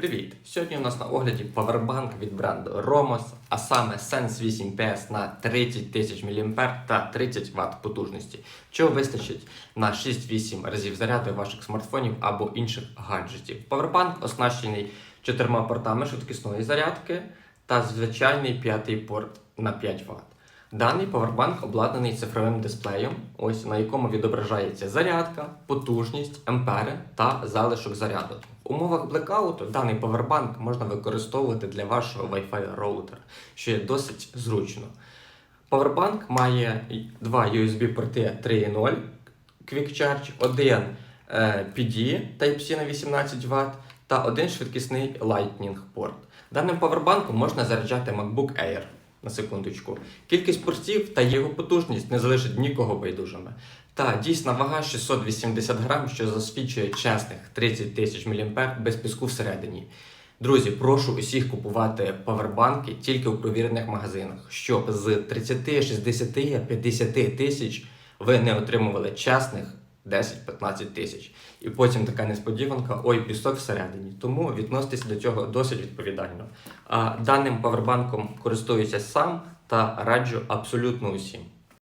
Привіт! Сьогодні у нас на огляді павербанк від бренду Romos, а саме Sense 8 PS на 30 тисяч мА та 30 Вт потужності, чого вистачить на 6-8 разів заряду ваших смартфонів або інших гаджетів. Павербанк оснащений чотирма портами швидкісної зарядки та звичайний п'ятий порт на 5 Вт. Даний павербанк обладнаний цифровим дисплеєм, ось на якому відображається зарядка, потужність, ампери та залишок заряду. В умовах блекауту даний павербанк можна використовувати для вашого Wi-Fi роутера, що є досить зручно. Павербанк має два USB-порти 3.0 Quick Charge, один е, PD Type-C на 18 Вт та один швидкісний Lightning порт. Даним павербанком можна заряджати MacBook Air. На секундочку. Кількість портів та його потужність не залишить нікого байдужими. Та дійсна вага 680 грам, що засвідчує чесних 30 тисяч мА без піску всередині. Друзі, прошу усіх купувати павербанки тільки у провірених магазинах, щоб з 30, 60, 50 тисяч ви не отримували чесних 10-15 тисяч. І потім така несподіванка, ой, пісок всередині. Тому відноситись до цього досить відповідально. А даним павербанком користуюся сам та раджу абсолютно усім.